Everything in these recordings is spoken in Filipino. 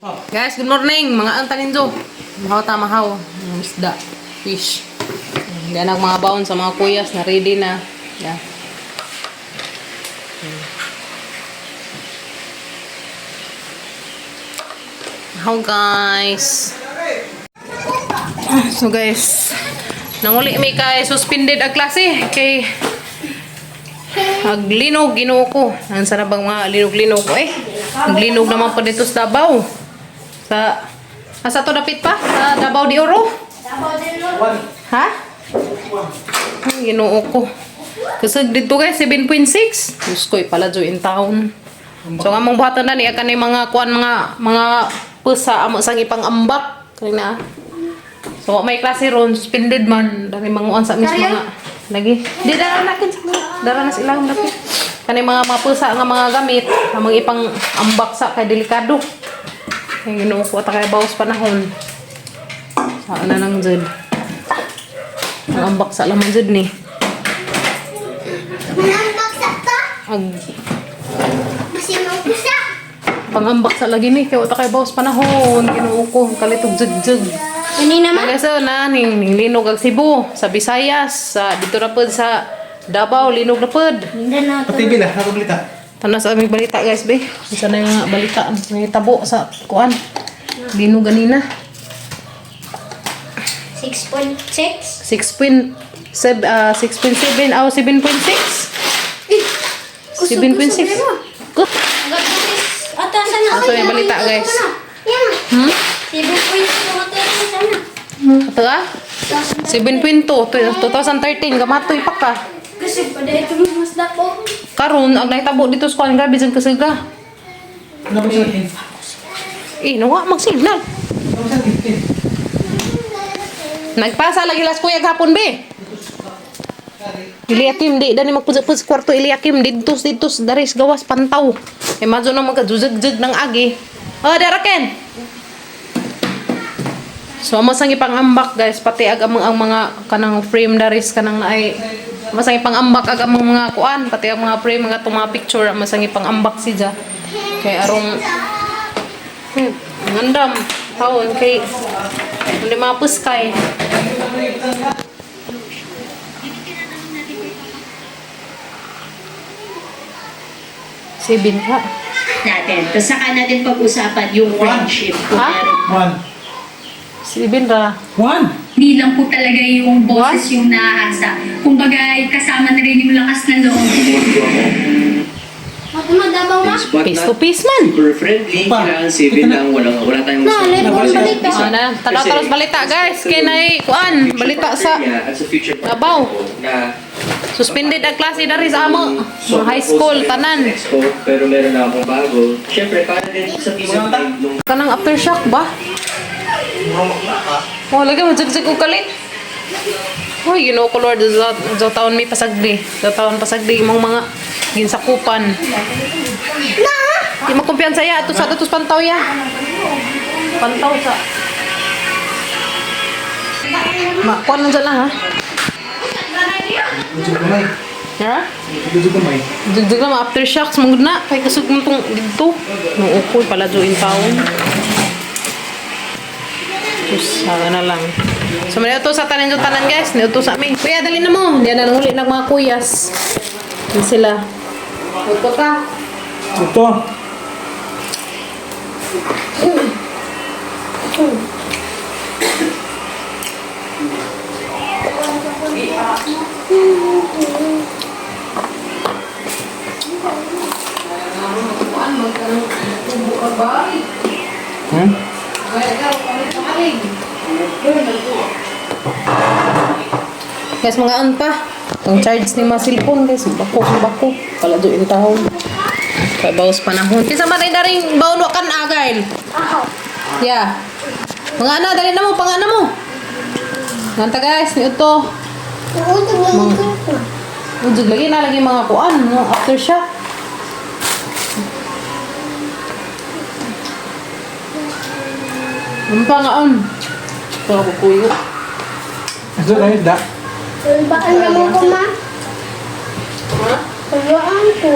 Guys, good morning. Mga antaninjo. Mahaw ta mahaw. Isda. Fish. Yan ang mga baon sa mga kuyas na ready na. Yan. Mahaw guys. So guys, nanguli may kay suspended ang klase kay Aglinog, ginoo ko. Ang sana bang mga linog-linog ko eh. Naglinog naman pa dito sa Davao. Sa, asa to dapit pa? Sa Davao de Oro? Ha? Ang ginoo ko. Kasi dito guys, 7.6. Diyos ko, ipaladyo in town. So, nga mong buhatan na ni, akan ni mga kuan mga, mga pusa, amo sang ipang ambak. Kanina. So, may klase ron, suspended man. Dari mga uan sa mis mga... Lagi. Di dara na kin sa mga. Dara na sila ang dapit. Kani mga mga pusa nga mga gamit, nga mga ipang ambak sa kay delikado. Kaya ginoo ko ta kay bawas panahon. Saan na lang jud. Ang ambak sa laman jud ni. Manambak sa ta. Ag Masinong pusa. pangambak sa lagi ni kay ta kay bawas panahon. Ginoo ko kalitog jud-jud. Ani naman? Kaya sa na ning, ning linog ang Cebu, sa Visayas, sa dito na pod sa Davao, linog na pod. Hindi na Sa Tanas sa aming balita guys, be. Isa na yung balita. May tabo sa kuan. Linog ganina. 6.6. 6.7 ah 6.7 oh 7.6. 7.6. Good. Atasan na. Ito yung balita, guys. Hmm? 7.6 atasan sana. Ito ah. 7.2 2013 gamatoy pa ka. Kasi pada itu mas dapo. Karon ang nahitabo dito sa kuan grabe jud kasiga. Ano ba? Eh, nawa mag-signal. Nagpasa lagi las kuya gapon be. Iliakim di dani magpuzapuz kwarto iliakim didtos didtos daris gawas pantaw. E madyo na magkajujag-jug ng agi. Oh, daraken. So amo sang ipangambak guys pati ag ang mga kanang frame daris kanang naay amo sang ipangambak ag amang mga kuan pati ang mga frame mga tuma picture amo sang ipangambak si ja. Kay arong hmm, ngandam taon kay hindi mapuskay. Sibin ka. natin. Tapos saka natin pag-usapan yung friendship. Ha? One. Sibin ra. One. Hindi lang po talaga yung boses yung nahasa. Kumbaga, kasama na rin yung lakas ng loob. Ako madabaw ma. Na to face man. super friendly, Pa. kailangan civil lang, walang, wala tayong Na, let mo Ah, na, tanaw taros balita guys. Kay nay kuan, balita sa na suspended ang klase dari sa amo. Mga so, high school tanan. pero meron na akong bago. Siyempre, para din sa peace nung Kanang aftershock ba? Oh, lagi mo jig og kalit. Hoy, you know Lord, sa, sa taon may pasagdi. Sa taon pasagdi imong mga ginsakupan. Na. Di mo kumpiyansa ya, ato sa ato pantaw ya. Pantaw sa. Ma, kuan lang dyan lang ha. Medyo kamay. Ha? Medyo kamay. Dugdug na aftershocks mong na kay kasug mo tong dito. Nung ukoy pala do in sana na lang. So, may ito sa tanan yung tanan guys. May ito sa amin. Kuya, dali na mo. Diyan na nanguli ng mga kuyas. Yan sila. Ito ka. Ito. Hmm? Guys, mga an pa. Ang charge ni mga cellphone guys. Bako, bako. Pala do in town. Kaya bawas panahon. Kisa man ay daring baon wakan agail. Ako. Yeah. Mga ana, dali na mo, pangana mo. Nganta guys, ni ito. Ujug lagi na lagi mga kuan, no aftershock. Ang pangaan. Para ko kuyo. Ito na yun, da. Tulbaan naman ko ma. Tulbaan ko.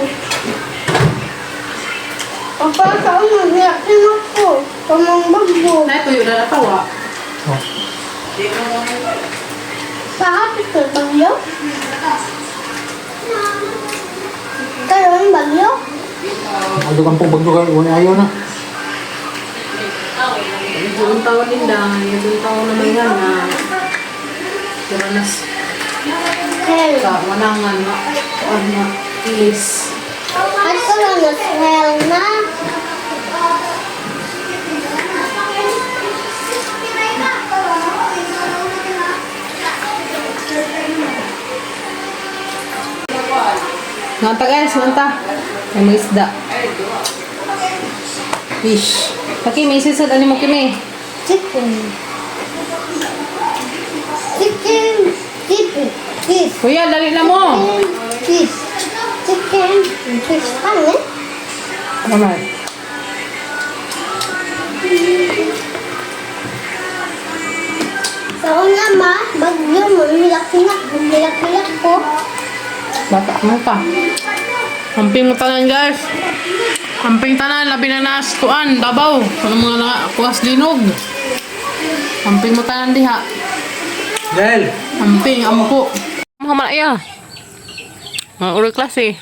Papa, saan mo? Niyak ako. Pag Tubo. Na tuyo na natawa. Oh. Kahapit ko bagyo. Karoon bagyo. Ano kang po bagyo kayo? Wala ayaw na. Yung taon din dahil, yung taon naman yan na Pero nas Hell. ka, wanangan na, kuan na, ilis. At ko lang na hell na. Nganta guys, nganta. Ay, may isda. Fish. Paki, may sisad, ano mo kimi? Chicken. Chicken. Chicken. Fish. Kuya, dali na mo. Fish. Chicken. Fish. Ano? Naman. Sa una ma, bagyo mo, milak-milak, milak-milak ko. Bata mo pa. Amping mo tanan guys. Amping tanan, labi na nas kuan, dabaw. Ang mga na, kuwas linog. Amping mo tanan diha. Dahil. Amping, ampo. Mga malaya. Mga uri klase.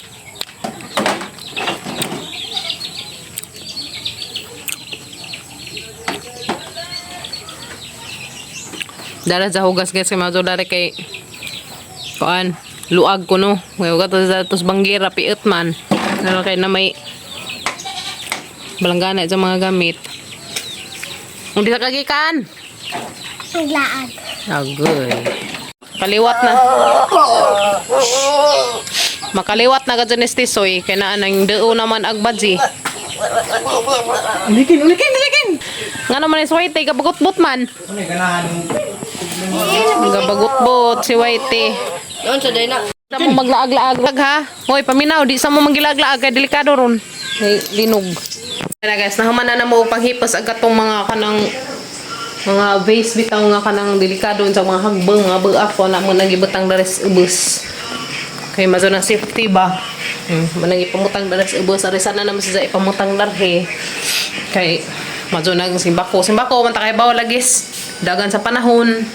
Dala sa hugas guys kay mazo dari kay kuan luag ko no. Ngayon ka to sa tos banggira piit man. Dala kay na may balanggana sa mga gamit. Hindi sa kagikan. Laag. Agoy. Kaliwat na. Makaliwat na gadyan ni Tisoy. Kaya na anang deo naman agbadji. Ulikin, ulikin, ulikin! Nga naman ni Swayte, kabagot-bot man. Ano. Kabagot-bot si Whitey. Yun, sa day na. Sa mo maglaag-laag ha. Hoy, paminaw, di sa mo magilag-laag kay delikado ron. May linog. Kaya guys, nahaman na na mo panghipos agad tong mga kanang mga vase bitaw nga kanang delikado sa mga hagbang nga buak ko na mo nagibutang dares ubos. Kay mazo na safety ba? Hmm, manang ipamutang dares ubos ari sana naman sa ipamutang darhe. Kay mazo nag simbako, simbako man ta kay bawal lagis. Dagan sa panahon.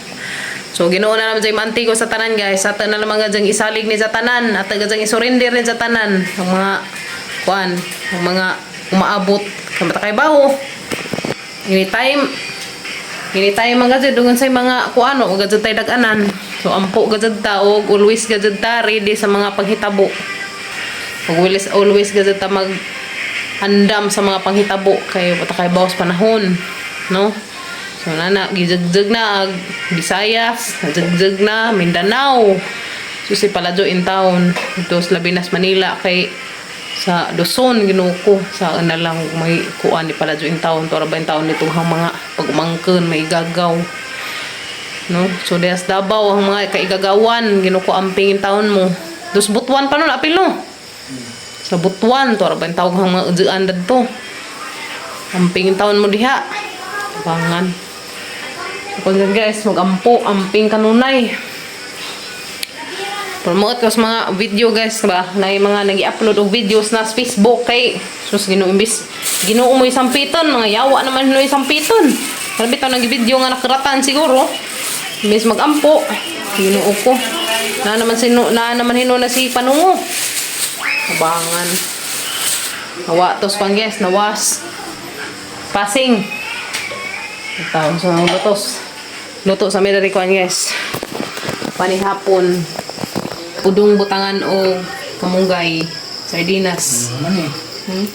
So Ginoo na naman jay mantigo sa tanan guys. Sa tanan naman nga jang isalig ni sa tanan at gajang isurrender ni sa tanan ang mga kuan, ang mga umaabot kamata kay baho. Anytime Anytime mga gajud dungan sa mga kuano gajud tay dag-anan. So ampo gajud ta og always gajud ta ready sa mga panghitabo. Always always gajud ta mag andam sa mga panghitabo kay pata kay bawas panahon, no? So nana gijagjag na Visayas, najagjag na Mindanao. So si Paladyo in town, ito sa Labinas, Manila kay sa Luzon ginuko sa na lang may kuan ni Paladyo in town to ba in town nitong hang mga pagumangken may gagaw no? So des Davao ang mga kaigagawan ginuko amping in town mo. Dos butuan pa nun apil no? Sa butuan to in tawag hang mga udyaan dadto. Amping in town mo diha bangan kung guys magampo amping kanunay promote ko sa mga video guys ba? Na yung mga nag-upload og videos na sa Facebook kay sus ginoo imbis ginoo mo isang piton mga yawa naman no isang piton. Pero bitaw nag video nga nakaratan siguro. Imbis magampo ginoo ko. Na naman sino na naman hino na si panungo. Abangan. Hawa tos pang guys nawas. Passing taon sa mga lutos. Luto sa medari guys. Panihapon udong butangan o kamunggay sardinas. Ano eh? hmm?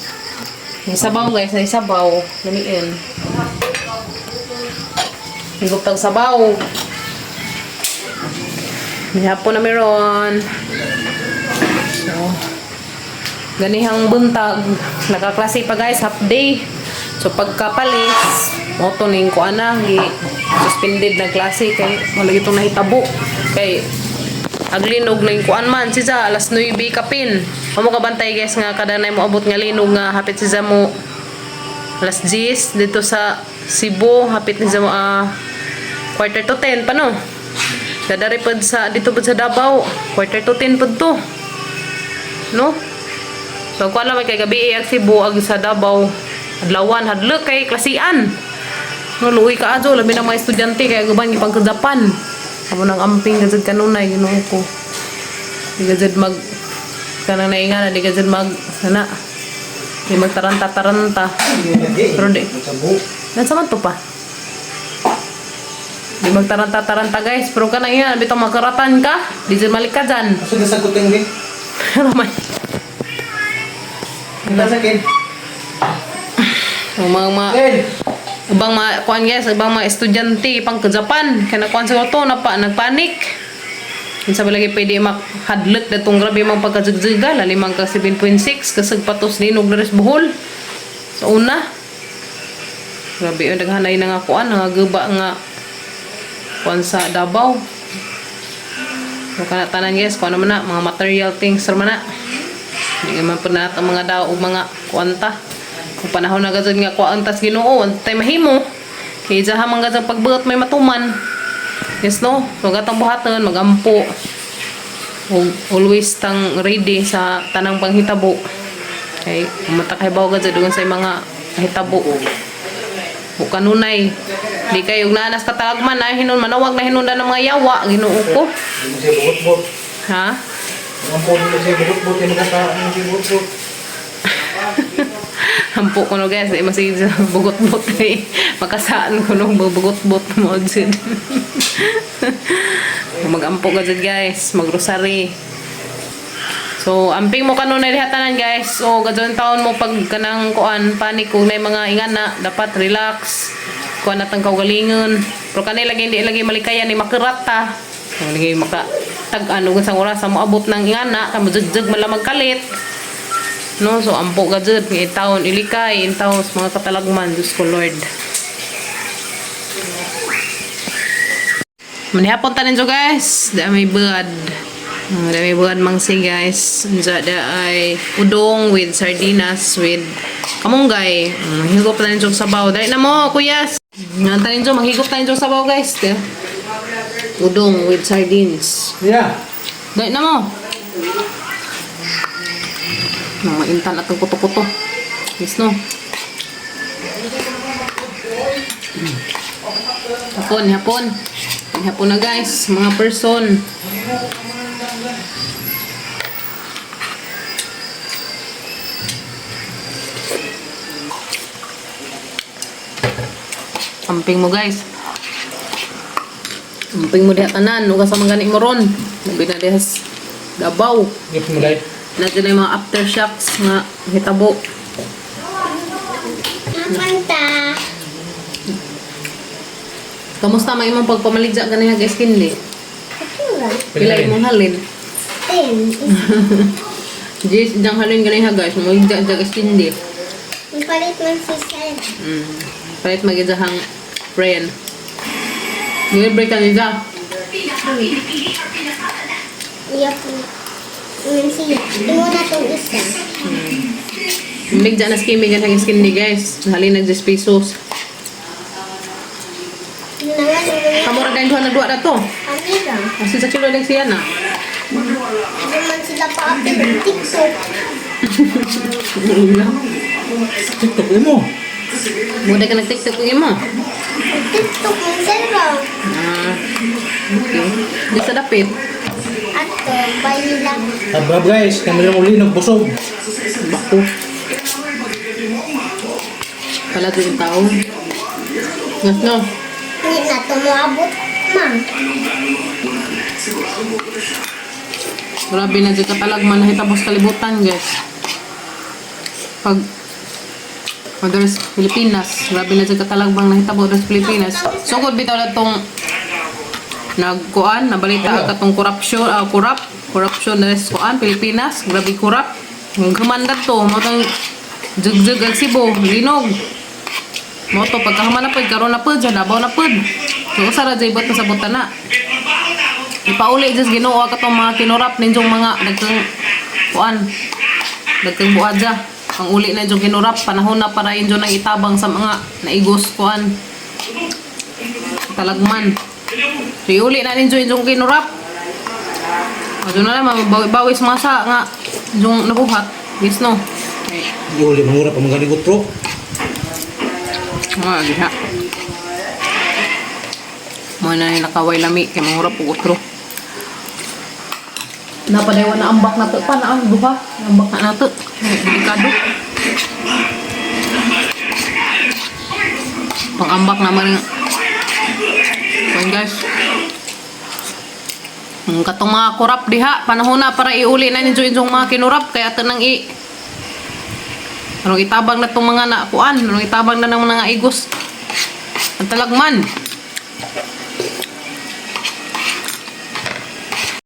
may sabaw guys may sabaw. Lamiin higuptang sabaw. May hapon na meron. So ganihang buntag. Nakaklase pa guys half day. So pagkapalis moto ning ko ana gi suspended na klase. Kay wala itong nahitabo. Kay aglinog na yung kuan man siya alas 9 kapin amo ka bantay guys nga kada na mo abot nga linog nga hapit siya mo. Alas 10 dito sa Cebu hapit ni mo ah quarter to 10 pa no. Kada pod sa dito pod sa Davao quarter to 10 pod to. No? So kuan lang kay gabi ang Cebu ag sa Davao adlawan hadlok kay klasian. Luwi ka ajo, labi ng mga estudyante, kaya gaban ipag Japan. Amo nang amping gazad kanunay, ginoo ko. Di gazad mag, kanang nainga na, di gazad mag, sana, di magtaranta-taranta. Pero di, nasa man to pa? Di magtaranta-taranta guys, pero kanang inga, bitong makaratan ka, di dyan malik ka dyan. Asa nasagot yung rin? Ramay. Nasakin. Ang mga mga Gel! ibang mga kuan guys, ibang mga estudyante pang Japan, kaya nakuan sa to na pa nagpanik. Kinsa ba lagi pwede makhadlok datong grabe mga pagkazigziga, lalimang ka 7.6 kasag patos linog na res buhol. Sa una. Grabe yung naghanay na nga kuan, nga guba nga kuan sa Davao. So tanan guys, kuan naman na mga material things naman na. Hindi naman po na ang mga daw o mga kuanta. Kung panahon na gazad nga kuan tas Ginoo, antay mahimo. Kay jaha man gazad pagbuot may matuman. Yes no, so gatang buhaton magampo. Always tang ready sa tanang panghitabo. Kay umata kay bawo gazad dugon sa mga hitabo. O kanunay. Di kayo nanas katalagman na hinon manawag na hinunda ng mga yawa Ginoo ko. Ha? Ang po nila siya bugot-bot. Yung siya bugot-bot. Hampo ko no guys, ay masig sa bugot-bot kay makasaan ko nung bugot-bot mo dyan. Magampo ka dyan guys, magrosary. So, amping mo kanunay dihatanan guys. So, gadyon taon mo pag kanang kuan, panik kung may mga ingana, dapat relax. Kuan natang kaugalingon. Pero kanay lagi hindi lagi malikayan ni makerata. Lagi maka tag ano sa oras sa moabot ng ingana, kamo jugjug malamag kalit. No, so ampo ka dyan. May taon ilikay, in taon mga katalagman. Diyos ko, Lord. Manihapon tanin dyan, guys. Da may buad. Uh, da may buad mangsi, guys. Dyan da ay udong with sardinas with kamunggay. Um, higop tanin dyan sabaw. Dali na mo, kuyas. Nga tanin dyan, maghigop tanin dyan sabaw, guys. Udong with sardines. Yeah. Dahil na mo. Nang maintan at kuto-kuto. Yes, no? Mm. Hapon, hapon. Hapon na guys, mga person. Amping mo guys. Amping mo diha tanan, nuga sa mga mo ron. Labi na diha sa Davao. Gift mo Nandiyan na yung mga aftershocks nga hitabo. Manta. Kamusta man imong pagpamaligya ganyan nga skin li? Ito Pila imong halin? Ten. Jis, dang halin ganyan ha guys, maligya dyan skin li. Ang palit man si Sen. Mm. Palit magidya hang friend. Ngayon break ka nila. Iya po. Ngayon siya. Imo na itong isa. Maligya na skin ganyan hang skin li guys. Halin nag 10 pesos. Yun na. Yung Kamura duha na to. kanila. Kasi sa kilo lang siya na. Hindi man sila pa-update ng TikTok. TikTok mo. Muda ka nag-tiktok mo. TikTok mo zero. Ah. Okay. Di sa dapit. At to, bayi lang. Abab guys, kami lang uli nagbusog. Bako. Pala ito yung tao. Yes, no? Hindi na ito moabot. Ma. Grabe na dyan katalagman na hitapos kalibutan, guys. Pag Others Pilipinas. Grabe na dyan katalagman na hitabo others Pilipinas. So, good bitaw na itong nagkuan, nabalita ka itong corruption, ah, corrupt, corruption na kuan, Pilipinas. Grabe corrupt. Kumanda to, mo itong jugjug ang Cebu, linog. Mo to, pagkahaman na po, karoon na dyan, nabaw na po. So, dyan, ibot na sa butana. Ipauli sa ginoo ka itong mga kinurap ninyong mga nagkang kuan, nagkang buadya. Ang uli na yung kinurap, panahon na para yun nang itabang sa mga naigos kuan. Talagman. So, iuli na ninyo yung kinurap. O, doon na lang, mabawis masa nga yung nabuhat. Yes, no? Okay. Hindi uli mangura pa mga ligot bro. Mga na nakaway lami kay mahurap og utro. Napadaywan na ambak na to pa na ang duha. Ambak na na to. Delikado. Pang-ambak naman nga. Ayan guys. Ang katong mga kurap diha, panahon na para iuli na ninyo yung mga kinurap, kaya ito nang i... Anong itabang na itong mga nakuan, anong itabang na ng mga igos. Ang talagman.